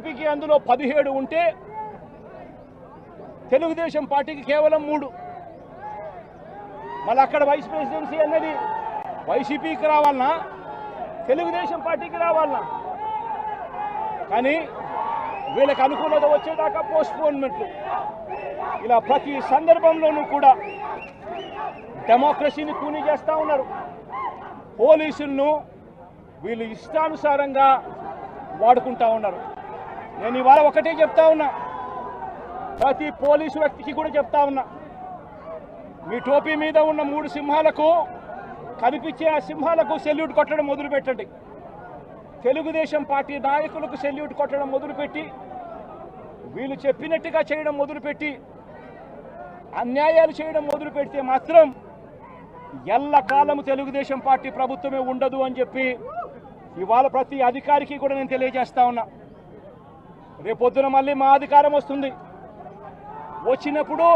వైసీపీకి అందులో పదిహేడు ఉంటే తెలుగుదేశం పార్టీకి కేవలం మూడు. మళ్ళీ అక్కడ వైస్ ప్రెసిడెన్సీ అన్నది వైసీపీకి రావాలనా? తెలుగుదేశం పార్టీకి రావాలనా? కానీ వీళ్ళకి అనుకూలత వచ్చేదాకా పోస్ట్పోన్మెంట్లు ఇలా ప్రతి సందర్భంలోనూ కూడా డెమోక్రసీని కూని చేస్తూ ఉన్నారు. పోలీసులను వీళ్ళు ఇష్టానుసారంగా వాడుకుంటా ఉన్నారు. నేను ఇవాళ ఒకటే చెప్తా ఉన్నా. ప్రతి పోలీసు వ్యక్తికి కూడా చెప్తా ఉన్నా. మీ టోపీ మీద ఉన్న మూడు సింహాలకు కనిపించే ఆ సింహాలకు సెల్యూట్ కొట్టడం మొదలుపెట్టండి. తెలుగుదేశం పార్టీ నాయకులకు సెల్యూట్ కొట్టడం మొదలుపెట్టి వీళ్ళు చెప్పినట్టుగా చేయడం మొదలుపెట్టి అన్యాయాలు చేయడం మొదలు పెడితే మాత్రం ఎల్లకాలము తెలుగుదేశం పార్టీ ప్రభుత్వమే ఉండదు అని చెప్పి ఇవాళ ప్రతి అధికారికి కూడా నేను తెలియజేస్తా ఉన్నా. రేపొద్దున మళ్ళీ మా అధికారం వస్తుంది. వచ్చినప్పుడు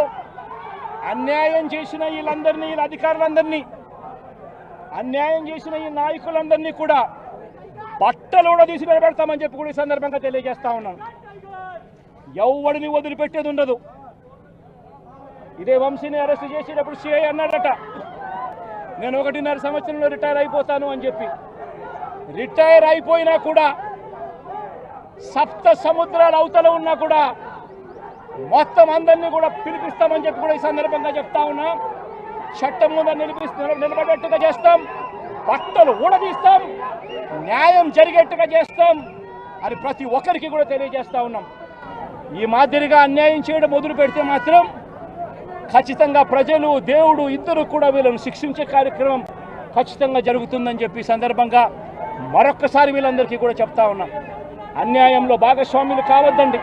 అన్యాయం చేసిన వీళ్ళందరినీ వీళ్ళ అధికారులందరినీ అన్యాయం చేసిన ఈ నాయకులందరినీ కూడా బట్టలు కూడా తీసి నిలబెడతామని చెప్పి కూడా ఈ సందర్భంగా తెలియజేస్తా ఉన్నాను. ఎవడిని వదిలిపెట్టేది ఉండదు. ఇదే వంశీని అరెస్ట్ చేసేటప్పుడు సిఐ అన్నాడట నేను ఒకటిన్నర సంవత్సరంలో రిటైర్ అయిపోతాను అని చెప్పి. రిటైర్ అయిపోయినా కూడా సప్త సముద్రాల అవతల ఉన్నా కూడా మొత్తం అందరినీ కూడా పిలిపిస్తామని చెప్పి కూడా ఈ సందర్భంగా చెప్తా ఉన్నా. చట్టం ముందు నిలిపిస్తూ నిలబడేట్టుగా చేస్తాం. బట్టలు ఊడదీస్తాం. న్యాయం జరిగేట్టుగా చేస్తాం అని ప్రతి ఒక్కరికి కూడా తెలియజేస్తా ఉన్నాం. ఈ మాదిరిగా అన్యాయం చేయడం మొదలు పెడితే మాత్రం ఖచ్చితంగా ప్రజలు దేవుడు ఇద్దరు కూడా వీళ్ళను శిక్షించే కార్యక్రమం ఖచ్చితంగా జరుగుతుందని చెప్పి సందర్భంగా మరొక్కసారి వీళ్ళందరికీ కూడా చెప్తా ఉన్నాం. అన్యాయంలో భాగస్వాములు కావద్దండి.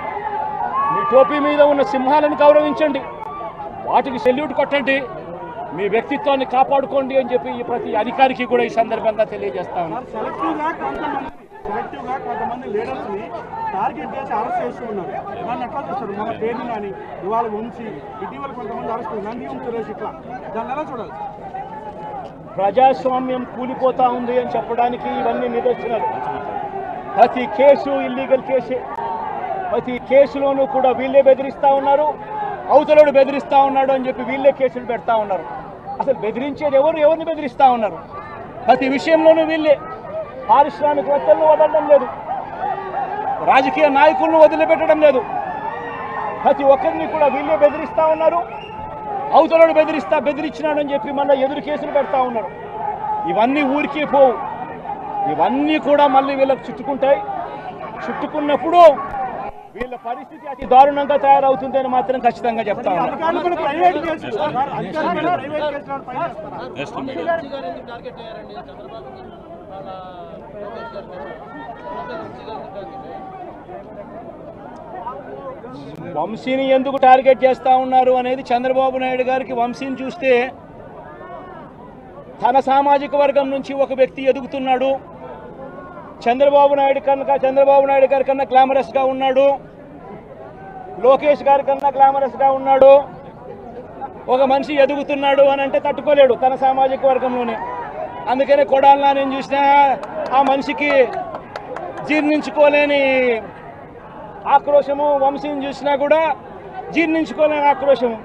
మీ టోపీ మీద ఉన్న సింహాలను గౌరవించండి. వాటికి సెల్యూట్ కొట్టండి. మీ వ్యక్తిత్వాన్ని కాపాడుకోండి అని చెప్పి ఈ ప్రతి అధికారికి కూడా ఈ సందర్భంగా తెలియజేస్తా ప్రజాస్వామ్యం కూలిపోతా ఉంది అని చెప్పడానికి ఇవన్నీ నిదర్శనాలు. ప్రతి కేసు ఇల్లీగల్ కేసే ప్రతి కేసులోనూ కూడా వీళ్ళే బెదిరిస్తూ ఉన్నారు. అవతలోడు బెదిరిస్తూ ఉన్నాడు అని చెప్పి వీళ్ళే కేసులు పెడతా ఉన్నారు. అసలు బెదిరించేది ఎవరు? ఎవరిని బెదిరిస్తూ ఉన్నారు? ప్రతి విషయంలోనూ వీళ్ళే. పారిశ్రామికవేత్తలను వదలడం లేదు. రాజకీయ నాయకులను వదిలిపెట్టడం లేదు. ప్రతి ఒక్కరిని కూడా వీళ్ళే బెదిరిస్తూ ఉన్నారు. అవతలోడు బెదిరిస్తా బెదిరించినాడని చెప్పి మళ్ళీ ఎదురు కేసులు పెడతా ఉన్నారు. ఇవన్నీ ఊరికే పోవు. ఇవన్నీ కూడా మళ్ళీ వీళ్ళకి చుట్టుకుంటాయి. చుట్టుకున్నప్పుడు వీళ్ళ పరిస్థితి అతి దారుణంగా తయారవుతుందని మాత్రం ఖచ్చితంగా చెప్తా ఉన్నాను అధికారులు కూడా ప్రైవేట్ కేసులు సార్, అధికారులు కూడా ప్రైవేట్ కేసులు పైన వేస్తున్నారు. వంశీని ఎందుకు టార్గెట్ చేస్తా ఉన్నారు అనేది చంద్రబాబు నాయుడు గారికి వంశీని చూస్తే తన సామాజిక వర్గం నుంచి ఒక వ్యక్తి ఎదుగుతున్నాడు. చంద్రబాబు నాయుడు కన్నా చంద్రబాబు నాయుడు గారి కన్నా గ్లామరస్గా ఉన్నాడు. లోకేష్ గారి కన్నా గ్లామరస్గా ఉన్నాడు. ఒక మనిషి ఎదుగుతున్నాడు అని అంటే తట్టుకోలేడు తన సామాజిక వర్గంలోనే. అందుకనే కొడాలనా నేను చూసినా ఆ మనిషికి జీర్ణించుకోలేని ఆక్రోశము వంశీని చూసినా కూడా జీర్ణించుకోలేని ఆక్రోశము.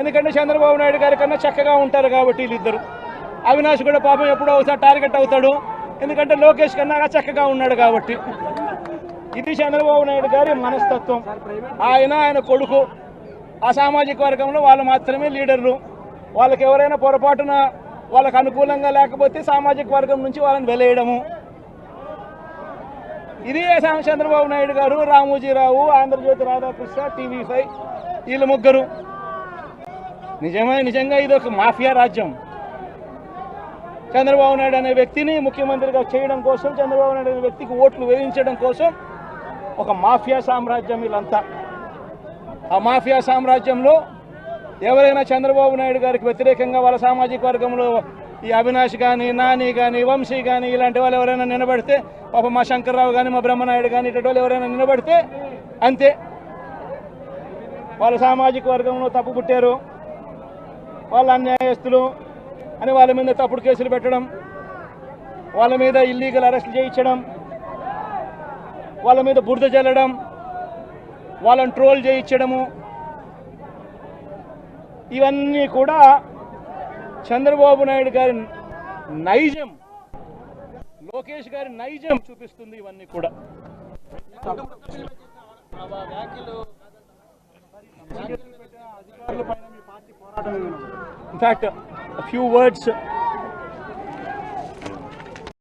ఎందుకంటే చంద్రబాబు నాయుడు గారి కన్నా చక్కగా ఉంటారు కాబట్టి వీళ్ళిద్దరు. అవినాష్ కూడా పాపం ఎప్పుడో ఒకసారి టార్గెట్ అవుతాడు. ఎందుకంటే లోకేష్ కన్నా చక్కగా ఉన్నాడు కాబట్టి. ఇది చంద్రబాబు నాయుడు గారి మనస్తత్వం. ఆయన ఆయన కొడుకు ఆ సామాజిక వర్గంలో వాళ్ళు మాత్రమే లీడర్లు. వాళ్ళకి ఎవరైనా పొరపాటున వాళ్ళకు అనుకూలంగా లేకపోతే సామాజిక వర్గం నుంచి వాళ్ళని వెలేయడము. ఇది చంద్రబాబు నాయుడు గారు రామోజీరావు ఆంధ్రజ్యోతి రాధాకృష్ణ టీవీ ఫైవ్ వీళ్ళు ముగ్గురు. నిజమే నిజంగా ఇది ఒక మాఫియా రాజ్యం. చంద్రబాబు నాయుడు అనే వ్యక్తిని ముఖ్యమంత్రిగా చేయడం కోసం చంద్రబాబు నాయుడు అనే వ్యక్తికి ఓట్లు వేయించడం కోసం ఒక మాఫియా సామ్రాజ్యం వీళ్ళంతా. ఆ మాఫియా సామ్రాజ్యంలో ఎవరైనా చంద్రబాబు నాయుడు గారికి వ్యతిరేకంగా వాళ్ళ సామాజిక వర్గంలో ఈ అవినాష్ కానీ నాని కానీ వంశీ కానీ ఇలాంటి వాళ్ళు ఎవరైనా నిలబడితే పాప మా శంకర్రావు కానీ మా బ్రహ్మనాయుడు కానీ ఇటువంటి వాళ్ళు ఎవరైనా నిలబడితే అంతే. వాళ్ళ సామాజిక వర్గంలో తప్పు పుట్టారు. వాళ్ళ అన్యాయస్తులు అని వాళ్ళ మీద తప్పుడు కేసులు పెట్టడం వాళ్ళ మీద ఇల్లీగల్ అరెస్ట్ చేయించడం వాళ్ళ మీద బురద జల్లడం వాళ్ళని ట్రోల్ చేయించడము ఇవన్నీ కూడా చంద్రబాబు నాయుడు గారి నైజం లోకేష్ గారి నైజం చూపిస్తుంది ఇవన్నీ కూడా? In fact few words